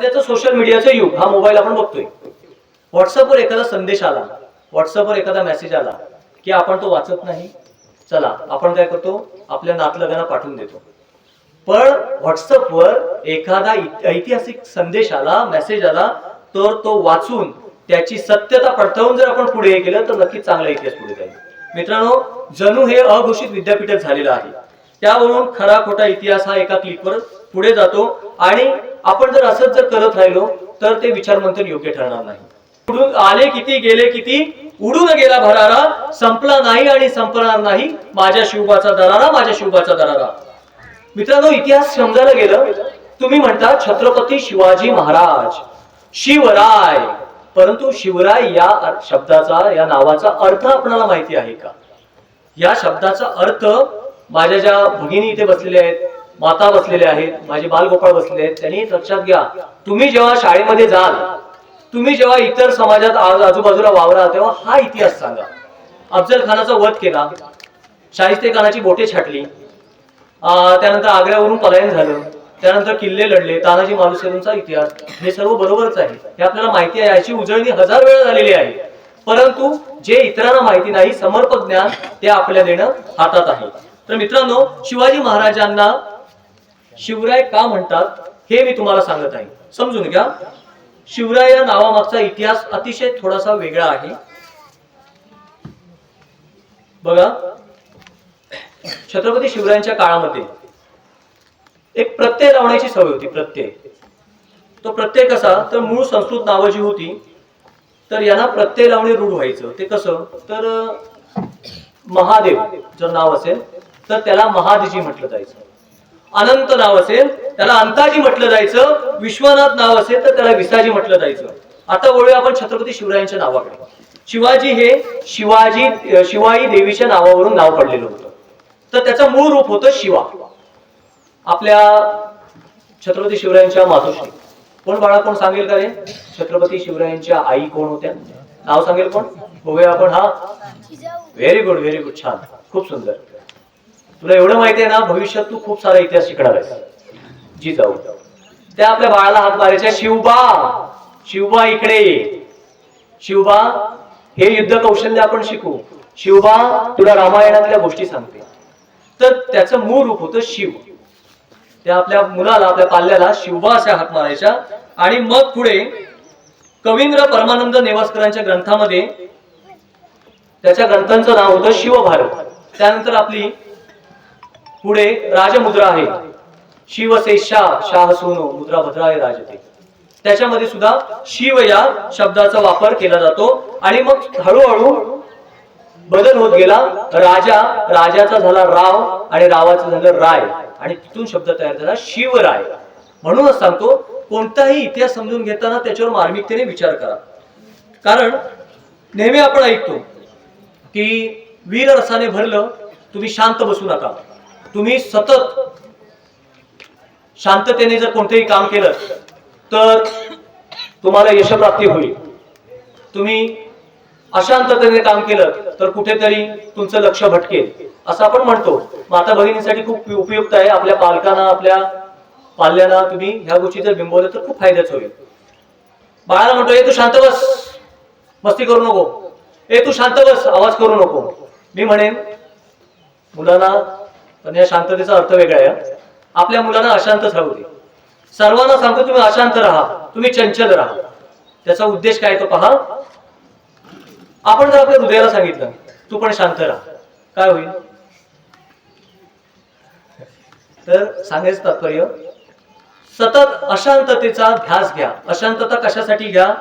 सध्याचं सोशल मीडियाचं युग हा मोबाईल आपण बघतोय. व्हॉट्सअपवर एखादा संदेश आला व्हॉट्सअपवर एखादा मेसेज आला की आपण तो वाचत नाही चला आपण काय करतो? आपल्या नातलगांना पाठवून देतो. पण व्हॉट्सअपवर एखादा ऐतिहासिक संदेश आला मेसेज आला तर तो वाचून त्याची सत्यता पडताळून जर आपण पुढे हे केलं तर नक्कीच चांगला इतिहास पुढे जाईल. मित्रांनो जणू हे अघोषित विद्यापीठात झालेलं आहे. त्यावरून खरा खोटा इतिहास हा एका क्लिकवर पुढे जातो आणि आपण जर असंच जर करत राहिलो तर ते विचारमंथन योग्य ठरणार नाही. उडून आले किती गेले किती उडून गेला भरारा संपला नाही आणि संपणार नाही माझ्या शिवबाचा दरारा माझ्या शिवबाचा दरारा. मित्रांनो इतिहास समजायला गेलं तुम्ही म्हणता छत्रपती शिवाजी महाराज शिवराय. परंतु शिवराय या शब्दाचा या नावाचा अर्थ आपणाला माहिती आहे का? या शब्दाचा अर्थ माझ्या ज्या भगिनी इथे बसलेल्या आहेत माता बसलेल्या आहेत माझे बालगोपाळ बसलेले आहेत. त्यांनी लक्षात घ्या तुम्ही जेव्हा शाळेमध्ये जाल तुम्ही जेव्हा इतर समाजात आज- आजूबाजूला वावरा तेव्हा हा इतिहास सांगा. अफजल खानाचा वध केला शाहिस्ते खानाची बोटे छाटली त्यानंतर आग्र्यावरून पलायन झालं त्यानंतर किल्ले लढले तानाजी मालुसरेंचा इतिहास हे सर्व बरोबरच आहे. हे आपल्याला माहिती आहे याची उजळणी हजार वेळा झालेली आहे. परंतु जे इतरांना माहिती नाही समर्पक ज्ञान ते आपल्या देणं हातात आहे. तर मित्रांनो शिवाजी महाराजांना शिवराय का म्हणतात हे मी तुम्हाला सांगत आहे. समजून घ्या. शिवराय या नावामागचा इतिहास अतिशय थोडासा वेगळा आहे. बघा. छत्रपती शिवरायांच्या काळामध्ये एक प्रत्यय लावण्याची सवय होती प्रत्यय. तो प्रत्यय कसा? तर मूळ संस्कृत नावं जी होती तर यांना प्रत्यय लावणे रूढ व्हायचं. ते कसं? तर महादेव जर नाव असेल तर त्याला महादजी म्हटलं जायचं. अनंत नाव असेल त्याला अंताजी म्हटलं जायचं विश्वनाथ नाव असेल तर त्याला विसाजी म्हटलं जायचं. आता वळूया आपण छत्रपती शिवरायांच्या नावाकडे. शिवाजी हे शिवाजी शिवाई देवीच्या नावावरून नाव पडलेलं होतं. तर त्याचं मूळ रूप होतं शिवा. आपल्या छत्रपती शिवरायांच्या मातोश्री. कोण बाळा कोण सांगेल का रे? छत्रपती शिवरायांच्या आई कोण होत्या? नाव सांगेल कोण? बघूया आपण हा. व्हेरी गुड व्हेरी गुड छान. खूप सुंदर. तुला एवढं माहिती आहे ना भविष्यात तू खूप सारा इतिहास शिकणार आहेस. जी जाऊ. त्या आपल्या बाळाला हात मारायच्या शिवबा शिवबा इकडे ये. शिवबा हे युद्ध कौशल्य आपण शिकू. शिवबा तुला रामायणातल्या गोष्टी सांगते. तर त्याचं मूळ रूप होतं शिव. त्या आपल्या मुलाला आपल्या पाल्याला शिवबा अशा हात मारायच्या आणि मग पुढे कवींद्र परमानंद नेवासकरांच्या ग्रंथामध्ये त्याच्या ग्रंथांचं नाव होतं शिवभारत. त्यानंतर आपली पुढे राजमुद्रा आहे. शिवसे शाह सोनो मुद्रा भद्राय राजते. त्याच्यामध्ये सुद्धा शिव या शब्दाचा वापर केला जातो आणि मग हळूहळू बदल होत गेला. राजा राजाचा झाला राव आणि रावाचं झालं राय. आणि तिथून शब्द तयार झाला शिवराय. म्हणूनच सांगतो कोणताही इतिहास समजून घेताना त्याच्यावर मार्मिकतेने विचार करा. कारण नेहमी आपण ऐकतो की वीर रसाने भरलं तुम्ही शांत बसू नका. तुम्ही सतत शांततेने जर कोणतेही काम केलं तर तुम्हाला यशप्राप्ती होईल. तुम्ही अशांततेने काम केलं तर कुठेतरी तुमचं लक्ष भटकेल. असं आपण म्हणतो. माता भगिनीसाठी खूप उपयुक्त आहे. आपल्या पालकांना आपल्या पाल्यांना तुम्ही ह्या गोष्टी जर बिंबवलं तर खूप फायद्याच होईल. बाळाला म्हणतो ए तू शांत बस. मस्ती करू नको. ए तू शांत बस. आवाज करू नको. मी म्हणेन मुलांना पण या शांततेचा अर्थ वेगळा आहे. आपल्या मुलांना अशांत राहू दे. सर्वांना सांगतो तुम्ही अशांत राहा. तुम्ही चंचल राहा. त्याचा उद्देश काय तो पहा. आपण जर आपल्या हृदयाला सांगितलं तू पण शांत राहा. काय होईल? तर सांगायचं तात्पर्य सतत अशांततेचा ध्यास घ्या. अशांतता कशासाठी घ्या?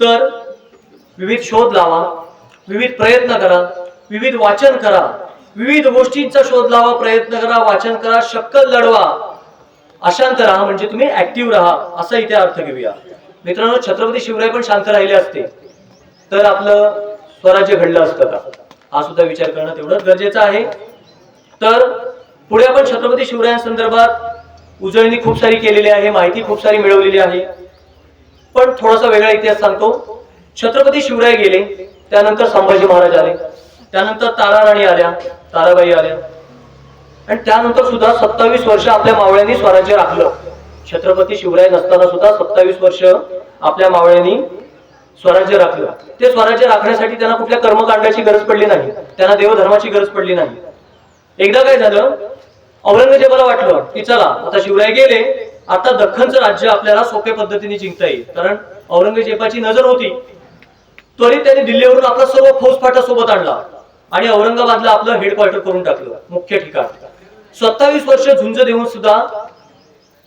तर विविध शोध लावा विविध प्रयत्न करा विविध वाचन करा. विविध गोष्टींचा शोध लावा प्रयत्न करा वाचन करा शक्कल लढवा. अशांत राहा म्हणजे तुम्ही ऍक्टिव्ह राहा असा इथे अर्थ घेऊया. मित्रांनो छत्रपती शिवराय पण शांत राहिले असते. तर आपलं स्वराज्य घडलं असतं का? हा सुद्धा विचार करणं तेवढंच गरजेचं आहे. तर पुढे आपण छत्रपती शिवरायांसंदर्भात उजळणी खूप सारी केलेली आहे माहिती खूप सारी मिळवलेली आहे. पण थोडासा वेगळा इतिहास सांगतो. छत्रपती शिवराय गेले त्यानंतर संभाजी महाराज आले त्यानंतर तारा राणी आल्या ताराबाई आल्या. आणि त्यानंतर सुद्धा सत्तावीस वर्ष आपल्या मावळ्यांनी स्वराज्य राखलं. छत्रपती शिवराय नसताना सुद्धा सत्तावीस वर्ष आपल्या मावळ्यांनी स्वराज्य राखलं. ते स्वराज्य राखण्यासाठी त्यांना कुठल्या कर्मकांडाची गरज पडली नाही. त्यांना देवधर्माची गरज पडली नाही. एकदा काय झालं? औरंगजेबाला वाटलं की चला आता शिवराय गेले आता दख्खनचं राज्य आपल्याला सोप्या पद्धतीने जिंकता येईल. कारण औरंगजेबाची नजर होती. त्वरित त्यांनी दिल्लीवरून आपला सर्व फौजफाटा सोबत आणला. आणि औरंगाबादला आपलं हेडक्वार्टर करून टाकलं मुख्य ठिकाण. सत्तावीस वर्ष झुंज देऊन सुद्धा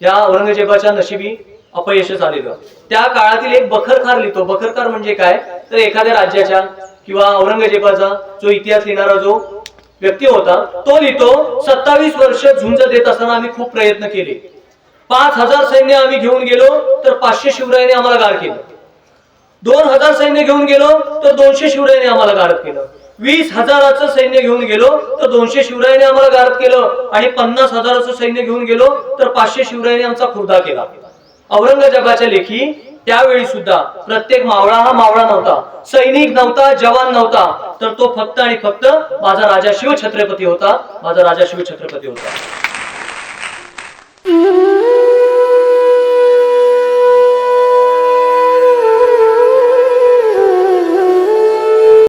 या औरंगजेबाच्या नशिबी अपयशच आलेलं त्या काळातील एक बखरखार लिहितो. बखरखार म्हणजे काय? तर एखाद्या राज्याच्या किंवा औरंगजेबाचा जो इतिहास लिहिणारा जो व्यक्ती होता तो लिहितो सत्तावीस वर्ष झुंज देत असताना आम्ही खूप प्रयत्न केले. पाच हजार सैन्य आम्ही घेऊन गेलो तर पाचशे शिवरायांनी आम्हाला गार केलं. दोन हजार सैन्य घेऊन गेलो तर दोनशे शिवरायांनी आम्हाला गारद केलं. वीस हजाराचं सैन्य घेऊन गेलो तर दोनशे शिवरायांनी आम्हाला गारद केलं आणि पन्नास हजाराचं सैन्य घेऊन गेलो तर पाचशे शिवरायांनी आमचा खुर्दा केला. औरंगजेबाच्या लेखी त्यावेळी सुद्धा प्रत्येक मावळा हा मावळा नव्हता सैनिक नव्हता जवान नव्हता तर तो फक्त आणि फक्त माझा राजा शिव छत्रपती होता माझा राजा शिव छत्रपती होता.